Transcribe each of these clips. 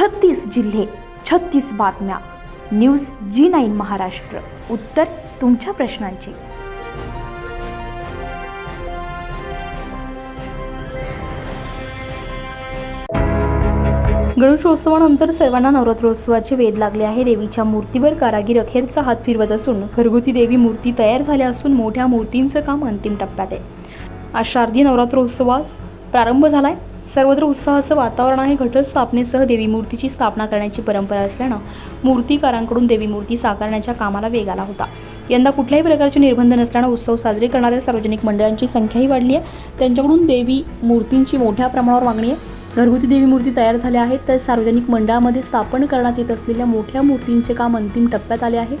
छत्तीस जिल्हे छत्तीस बातम्या. News G nine Maharashtra. उत्तर तुमच्या प्रश्नांची. गणेशोत्सवानंतर सर्वांना नवरात्रोत्सवाचे वेध लागले आहे. देवीच्या मूर्तीवर कारागीर अखेरचा हात फिरवत असून घरगुती देवी मूर्ती तयार झाल्या असून मोठ्या मूर्तींचं काम अंतिम टप्प्यात आहे. आज शारदीय नवरात्रोत्सवास प्रारंभ झाला आहे सर्वत्र उत्साहाचं वातावरण आहे. घटस्थापनेसह देवी मूर्तीची स्थापना करण्याची परंपरा असल्यानं मूर्तिकारांकडून देवी मूर्ती साकारण्याच्या कामाला वेग आला होता. यंदा कुठल्याही प्रकारचे निर्बंध नसल्यानं उत्सव साजरे करणाऱ्या सार्वजनिक मंडळांची संख्याही वाढली आहे. त्यांच्याकडून देवी मूर्तींची मोठ्या प्रमाणावर मागणी आहे. घरगुती देवी मूर्ती तयार झाल्या आहेत. तर सार्वजनिक मंडळामध्ये स्थापन करण्यात येत असलेल्या मोठ्या मूर्तींचे काम अंतिम टप्प्यात आले आहे.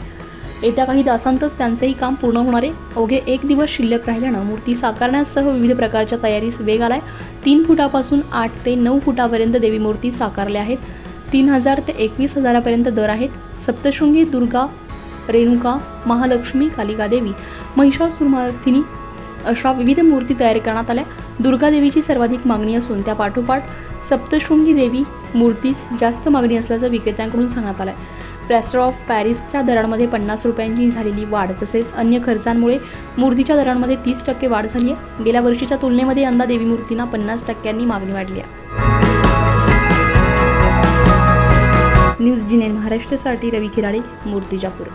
येत्या काही तासांतच त्यांचेही काम पूर्ण होणार आहे. अवघे एक दिवस शिल्लक राहिल्यानं मूर्ती साकारण्यासह विविध प्रकारच्या तयारीस वेग आलाय. तीन फुटापासून आठ ते नऊ फुटापर्यंत देवी मूर्ती साकारल्या आहेत. तीन हजार ते एकवीस हजारापर्यंत दर आहेत. सप्तशृंगी दुर्गा रेणुका महालक्ष्मी कालिका देवी अशा विविध मूर्ती तयार करण्यात आल्या. दुर्गादेवीची सर्वाधिक मागणी असून त्या पाठोपाठ सप्तशृंगी देवी मूर्तीस जास्त मागणी असल्याचं विक्रेत्यांकडून सांगण्यात आलं आहे प्लॅस्टर ऑफ पॅरिसच्या दरांमध्ये पन्नास रुपयांची झालेली वाढ तसेच अन्य खर्चांमुळे मूर्तीच्या दरांमध्ये तीस टक्के वाढ झाली आहे गेल्या वर्षीच्या तुलनेमध्ये यंदा देवी मूर्तींना पन्नास टक्क्यांनी मागणी वाढली आहे न्यूज जिनेन महाराष्ट्रासाठी रवी खिराडे मूर्तिजापूर.